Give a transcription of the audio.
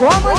ગોમ